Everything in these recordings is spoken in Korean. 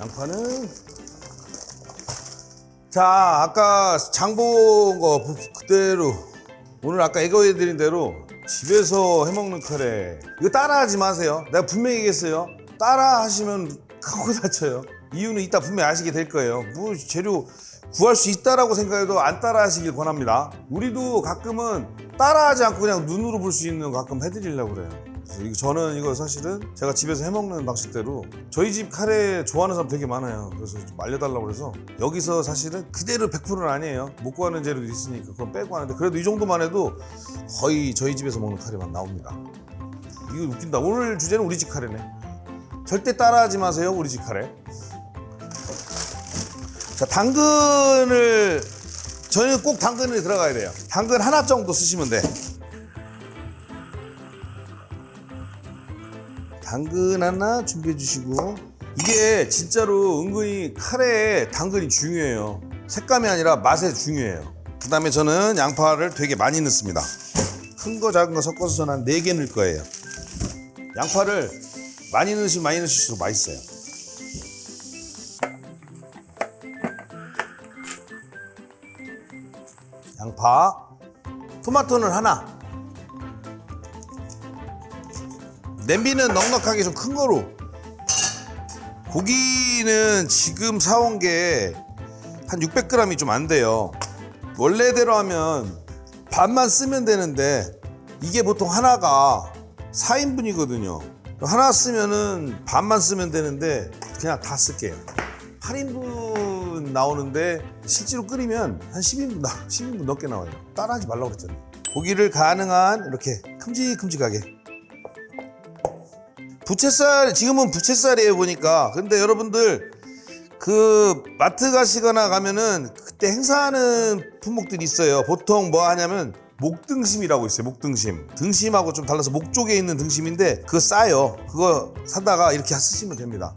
양파는? 자 아까 장 본 거 부- 그대로. 오늘 아까 애거해드린 대로 집에서 해먹는 카레. 이거 따라하지 마세요. 내가 분명히 얘기했어요. 따라하시면 크고 다쳐요. 이유는 이따 분명히 아시게 될 거예요. 뭐 재료 구할 수 있다라고 생각해도 안 따라하시길 권합니다 우리도 가끔은 따라하지 않고 그냥 눈으로 볼 수 있는 거 가끔 해드리려고 그래요 이거 저는 이거 사실은 제가 집에서 해먹는 방식대로 저희 집 카레 좋아하는 사람 되게 많아요. 그래서 좀 알려달라고 그래서 여기서 사실은 그대로 100%는 아니에요. 못 구하는 재료도 있으니까 그건 빼고 하는데 그래도 이 정도만 해도 거의 저희 집에서 먹는 카레만 나옵니다. 이거 웃긴다. 오늘 주제는 우리 집 카레네. 절대 따라하지 마세요. 우리 집 카레. 자, 당근을 저희는 꼭 당근이 들어가야 돼요. 당근 하나 정도 쓰시면 돼. 당근 하나 준비해 주시고. 이게 진짜로 은근히 카레에 당근이 중요해요. 색감이 아니라 맛에 중요해요. 그 다음에 저는 양파를 되게 많이 넣습니다. 큰 거 작은 거 섞어서 저는 한 4개 넣을 거예요. 양파를 많이 넣으시면 많이 넣으실수록 맛있어요 양파 토마토는 하나. 냄비는 넉넉하게 좀 큰 거로. 고기는 지금 사온 게 한 600g이 좀 안 돼요. 원래대로 하면 반만 쓰면 되는데 이게 보통 하나가 4인분이거든요. 하나 쓰면은 반만 쓰면 되는데 그냥 다 쓸게요. 8인분 나오는데 실제로 끓이면 한 10인분, 나- 10인분 넘게 나와요. 따라하지 말라고 그랬잖아요. 고기를 가능한 이렇게 큼직큼직하게. 부채살 지금은 부채살이에요 보니까. 근데 여러분들 그 마트 가시거나 가면은 그때 행사하는 품목들이 있어요. 보통 뭐 하냐면 목등심이라고 있어요 목등심. 등심하고 좀 달라서 목 쪽에 있는 등심인데 그거 싸요. 그거 사다가 이렇게 쓰시면 됩니다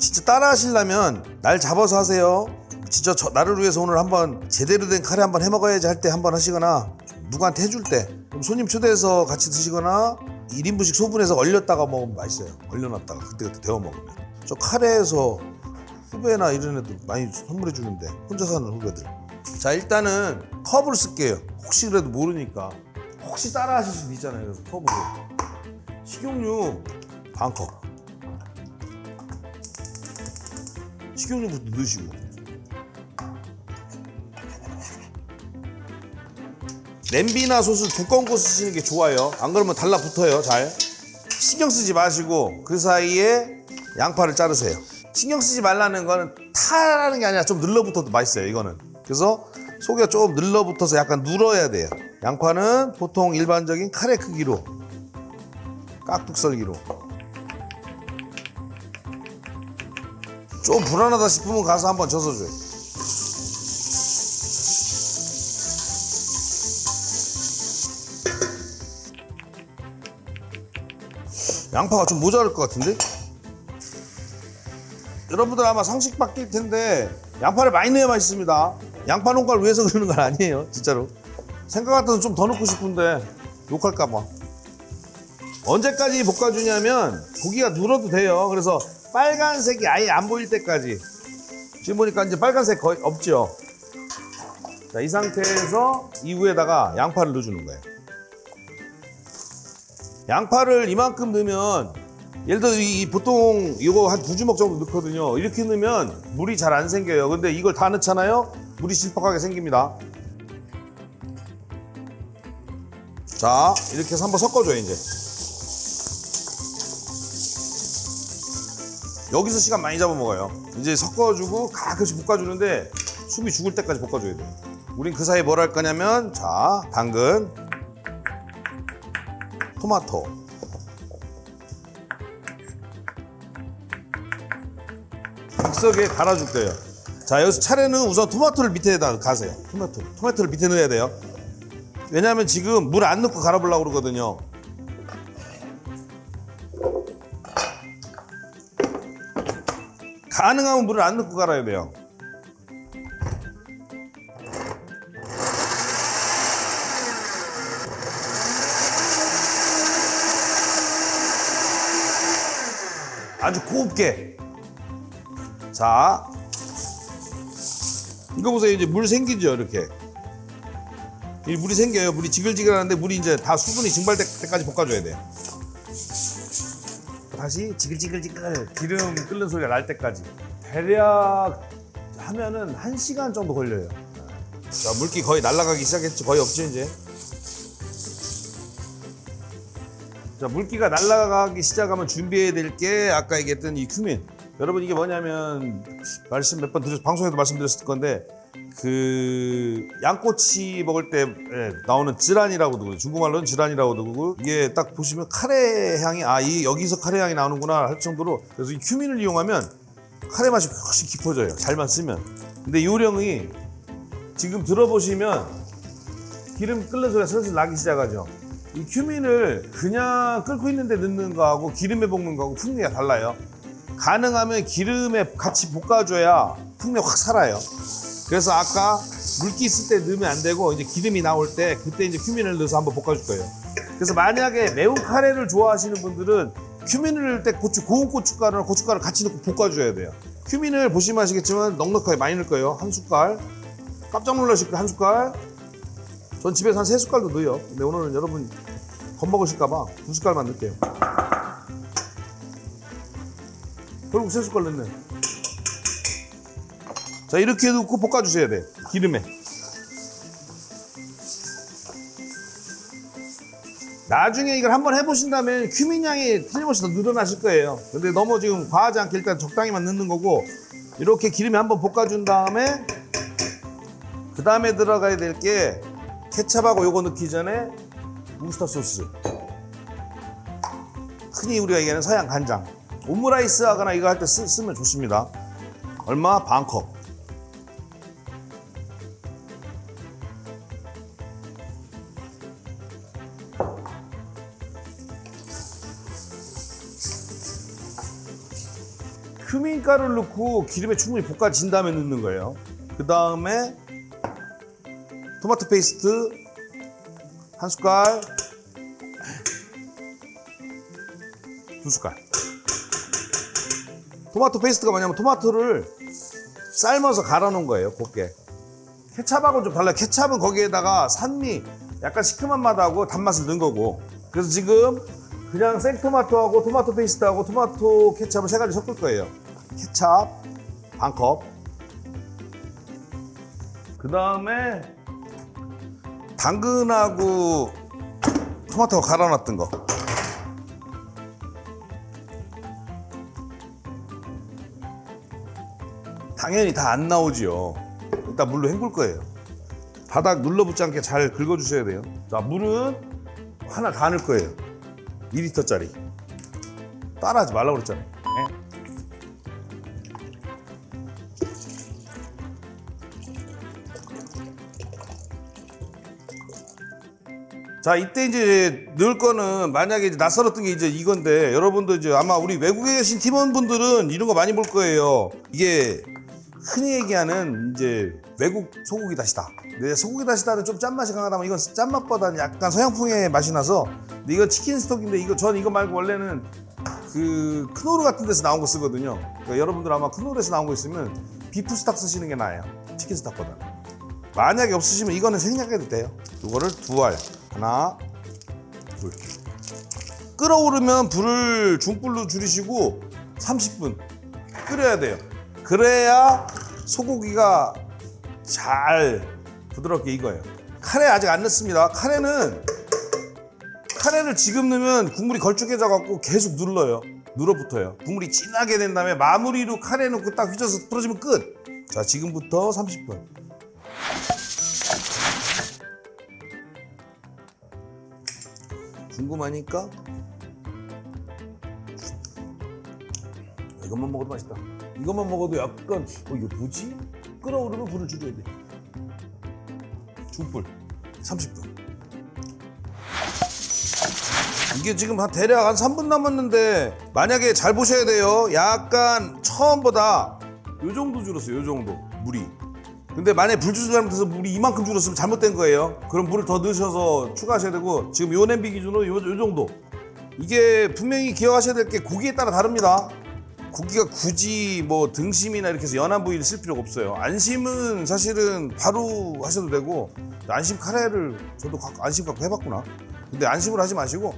진짜 따라 하시려면 날 잡아서 하세요. 진짜 저, 나를 위해서 오늘 한번 제대로 된 카레 한번 해 먹어야지 할 때 한번 하시거나 누구한테 해줄 때 손님 초대해서 같이 드시거나 1인분씩 소분해서 얼렸다가 먹으면 맛있어요. 얼려놨다가 그때그때 데워 먹으면. 저 카레에서 후배나 이런 애들 많이 선물해 주는데 혼자 사는 후배들. 자 일단은 컵을 쓸게요. 혹시 그래도 모르니까. 혹시 따라 하실 수도 있잖아요. 그래서 컵으로. 식용유 반 컵 식용유부터 넣으시고. 냄비나 솥을 두꺼운 거 쓰시는 게 좋아요. 안 그러면 달라붙어요 잘. 신경 쓰지 마시고 그 사이에 양파를 자르세요. 신경 쓰지 말라는 거는 타라는 게 아니라 좀 늘러붙어도 맛있어요 이거는. 그래서 속에 좀 늘러붙어서 약간 눌어야 돼요. 양파는 보통 일반적인 카레 크기로 깍둑 썰기로 좀 불안하다 싶으면 가서 한번 젖어줘요 양파가 좀 모자랄 것 같은데? 여러분들 아마 상식 바뀔 텐데 양파를 많이 넣어야 맛있습니다. 양파 농가를 위해서 그러는 건 아니에요, 진짜로. 생각 같아서 좀 더 넣고 싶은데 욕할까 봐. 언제까지 볶아주냐면 고기가 눌어도 돼요. 그래서 빨간색이 아예 안 보일 때까지. 지금 보니까 이제 빨간색 거의 없죠. 자, 이 상태에서 이후에다가 양파를 넣어주는 거예요. 양파를 이만큼 넣으면 예를 들어 이이 보통 이거 한 두 주먹 정도 넣거든요. 이렇게 넣으면 물이 잘 안 생겨요. 근데 이걸 다 넣잖아요. 물이 실퍽하게 생깁니다. 자, 이렇게 해서 한번 섞어줘요, 이제. 여기서 시간 많이 잡아먹어요. 이제 섞어주고 가끔씩 볶아주는데 숨이 죽을 때까지 볶아줘야 돼요. 우린 그 사이에 뭘 할 거냐면, 자, 당근, 토마토, 믹서기에 갈아줄 거예요. 자, 여기서 차례는 우선 토마토를 밑에다 가세요. 토마토. 토마토를 밑에 넣어야 돼요. 왜냐하면 지금 물 안 넣고 갈아보려고 그러거든요. 가능하면 물을 안 넣고 갈아야 돼요. 아주 곱게. 자, 이거 보세요. 이제 물 생기죠, 이렇게. 이 물이 생겨요. 물이 지글지글하는데 물이 이제 다 수분이 증발될 때까지 볶아줘야 돼요. 다시 지글지글지글 기름 끓는 소리가 날 때까지 대략 하면은 한 시간 정도 걸려요. 자 물기 거의 날아가기 시작했죠. 거의 없죠 이제. 자 물기가 날아가기 시작하면 준비해야 될 게 아까 얘기했던 이 큐민. 여러분 이게 뭐냐면 말씀 몇 번 드렸 방송에도 말씀드렸을 건데 그 양꼬치 먹을 때 예, 나오는 쯔란이라고 그러고 중국말로는 쯔란이라고 그러고 이게 딱 보시면 카레 향이 아 이 여기서 카레 향이 나오는구나 할 정도로 그래서 이 큐민을 이용하면 카레 맛이 훨씬 깊어져요. 잘만 쓰면. 근데 요령이 지금 들어보시면 기름 끓는 소리가 슬슬 나기 시작하죠. 이 큐민을 그냥 끓고 있는데 넣는 거하고 기름에 볶는 거하고 풍미가 달라요. 가능하면 기름에 같이 볶아줘야 풍미가 확 살아요 그래서 아까 물기 있을 때 넣으면 안 되고 이제 기름이 나올 때 그때 이제 큐민을 넣어서 한번 볶아줄 거예요. 그래서 만약에 매운 카레를 좋아하시는 분들은 큐민을 넣을 때 고추 고운 고춧가루랑 고춧가루 같이 넣고 볶아줘야 돼요. 큐민을 보시면 아시겠지만 넉넉하게 많이 넣을 거예요. 한 숟갈. 깜짝 놀라실 거예요. 한 숟갈. 전 집에서 한 세 숟갈도 넣어요. 근데 오늘은 여러분 겁먹으실까봐 두 숟갈만 넣을게요. 결국 세 숟갈 넣네. 자 이렇게 넣고 볶아주셔야 돼. 기름에. 나중에 이걸 한번 해보신다면 큐민 양이 틀림없이 더 늘어나실 거예요. 근데 너무 지금 과하지 않게 일단 적당히만 넣는 거고 이렇게 기름에 한번 볶아준 다음에 그 다음에 들어가야 될 게 케찹하고 요거 넣기 전에 우스터 소스. 흔히 우리가 얘기하는 서양 간장. 오므라이스 하거나 이거 할 때 쓰면 좋습니다. 얼마? 반컵 큐민 가루를 넣고 기름에 충분히 볶아진 다음에 넣는 거예요. 그 다음에 토마토 페이스트 한 숟갈, 두 숟갈. 토마토 페이스트가 뭐냐면 토마토를 삶아서 갈아 놓은 거예요, 곱게. 케찹하고 좀 달라요. 케찹은 거기에다가 산미, 약간 시큼한 맛하고 단맛을 넣은 거고. 그래서 지금 그냥 생토마토하고 토마토 페이스트하고 토마토 케찹을 세 가지 섞을 거예요. 케찹 반 컵. 그 다음에 당근하고 토마토 갈아놨던 거. 당연히 다 안 나오지요. 일단 물로 헹굴 거예요. 바닥 눌러붙지 않게 잘 긁어주셔야 돼요. 자, 물은 하나 다 넣을 거예요. 2리터짜리. 따라하지 말라고 그랬잖아요. 자, 이때 이제 넣을 거는 만약에 이제 낯설었던 게 이제 이건데 여러분도 이제 아마 우리 외국에 계신 팀원분들은 이런 거 많이 볼 거예요. 이게 흔히 얘기하는 이제 외국 소고기 다시다. 근데 소고기 다시다는 좀 짠맛이 강하다면 이건 짠맛보다는 약간 서양풍의 맛이 나서 근데 이건 치킨 스톡인데 이거 전 이거 말고 원래는 그 크노르 같은 데서 나온 거 쓰거든요. 그러니까 여러분들 아마 크노르에서 나온 거 있으면 비프 스탁 쓰시는 게 나아요. 치킨 스탁보다. 만약에 없으시면 이거는 생략해도 돼요. 이거를 두 알. 하나, 둘. 끓어오르면 불을 중불로 줄이시고 30분 끓여야 돼요. 그래야 소고기가 잘 부드럽게 익어요. 카레 아직 안 넣습니다. 카레는 카레를 지금 넣으면 국물이 걸쭉해져 갖고 계속 눌러요. 눌어붙어요. 국물이 진하게 된 다음에 마무리로 카레 넣고 딱 휘저어서 풀어주면 끝. 자, 지금부터 30분. 궁금하니까 이것만 먹어도 맛있다. 이것만 먹어도 약간 어 이거 뭐지? 끓어오르면 불을 줄여야 돼. 중불 30분. 이게 지금 한 대략 한 3분 남았는데 만약에 잘 보셔야 돼요. 약간 처음보다 요 정도 줄었어요. 요 정도 물이. 근데 만약에 불 조절 잘못해서 물이 이만큼 줄었으면 잘못된 거예요. 그럼 물을 더 넣으셔서 추가하셔야 되고 지금 요 냄비 기준으로 요, 요 정도. 이게 분명히 기억하셔야 될 게 고기에 따라 다릅니다. 고기가 굳이 뭐 등심이나 이렇게 해서 연한 부위를 쓸 필요가 없어요. 안심은 사실은 바로 하셔도 되고 안심 카레를 저도 안심 갖고 해봤구나. 근데 안심을 하지 마시고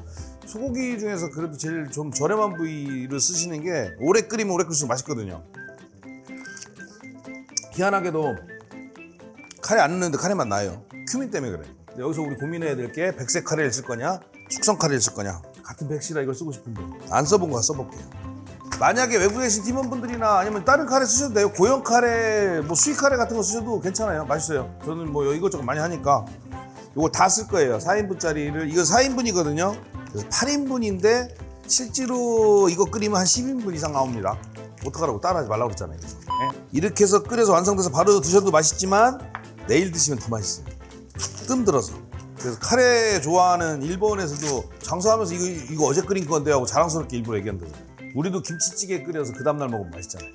소고기 중에서 그래도 제일 좀 저렴한 부위를 쓰시는 게 오래 끓이면 오래 끓일수록 맛있거든요. 희한하게도 카레 안 넣는데 카레 맛 나요. 큐민 때문에 그래. 여기서 우리 고민해야 될 게 백색 카레를 쓸 거냐, 숙성 카레를 쓸 거냐. 같은 백시라 이걸 쓰고 싶은데 안 써본 거 써볼게요. 만약에 외국에 계신 팀원분들이나 아니면 다른 카레 쓰셔도 돼요. 고형 카레, 뭐 수익 카레 같은 거 쓰셔도 괜찮아요. 맛있어요. 저는 뭐 이것저것 많이 하니까 이거 다 쓸 거예요. 4인분짜리를 이거 4인분이거든요. 그래서 8인분인데 실제로 이거 끓이면 한 10인분 이상 나옵니다. 어떡하라고 따라하지 말라고 그랬잖아요. 예? 이렇게 해서 끓여서 완성돼서 바로 드셔도 맛있지만 내일 드시면 더 맛있어요. 뜸 들어서. 그래서 카레 좋아하는 일본에서도 장사하면서 이거, 이거 어제 끓인 건데 하고 자랑스럽게 일부러 얘기한대요. 우리도 김치찌개 끓여서 그 다음날 먹으면 맛있잖아요.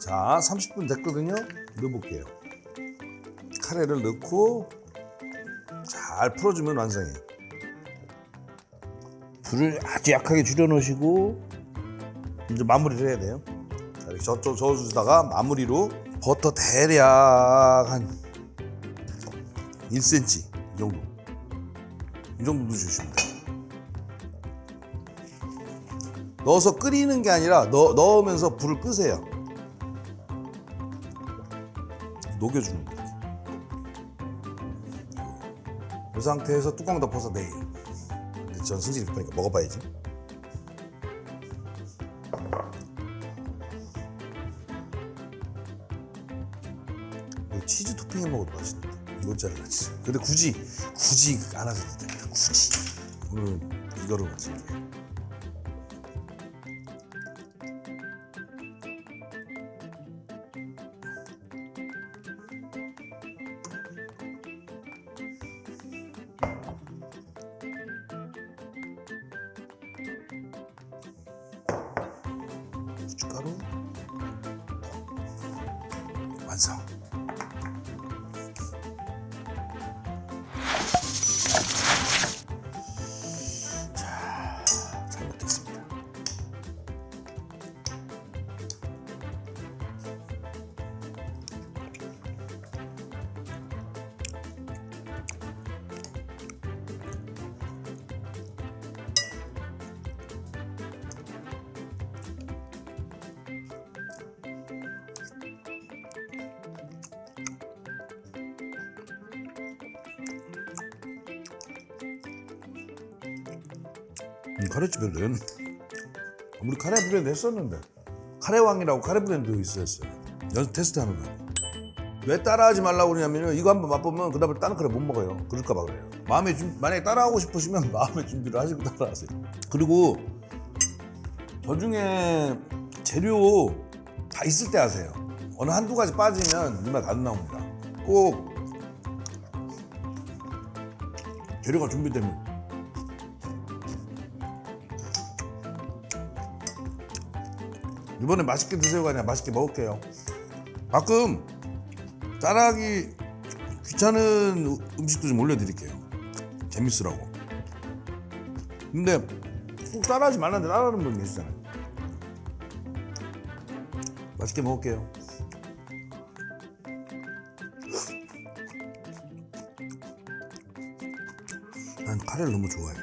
자, 30분 됐거든요. 넣어볼게요. 카레를 넣고 잘 풀어주면 완성이에요. 불을 아주 약하게 줄여놓으시고 이제 마무리를 해야 돼요. 자, 이렇게 저, 저, 저어주다가 마무리로 버터 대략 한 1cm 이 정도 이 정도 넣어주시면 돼요. 넣어서 끓이는 게 아니라 넣, 넣으면서 불을 끄세요. 녹여주는 거예요. 이 상태에서 뚜껑 덮어서 내일. 근데 전 승질이 급하니까 먹어봐야지. 치즈 토핑해 먹어도 맛있는데 모짜렐라 치즈. 근데 굳이 굳이 안 하셔도 됩니다. 굳이 오늘 이거로 마실게요. 음, 카레 집에 는 우리 카레 브랜드 했었는데 카레 왕이라고 카레 브랜드 있었어요. 연습 테스트하는 거예요. 왜 따라하지 말라고 그러냐면요. 이거 한번 맛보면 그 다음에 다른 카레 못 먹어요. 그럴까 봐 그래요. 마음에 준 만약에 따라하고 싶으시면 마음의 준비를 하시고 따라하세요. 그리고 저 중에 재료 다 있을 때 하세요. 어느 한두 가지 빠지면 눈에 안 나옵니다. 꼭 재료가 준비되면 이번에 맛있게 드세요가 아니라 맛있게 먹을게요. 가끔 따라하기 귀찮은 우- 음식도 좀 올려드릴게요. 재밌으라고. 근데 꼭 따라하지 말라는데 따라하는 분 계시잖아요. 맛있게 먹을게요. 난 카레를 너무 좋아해.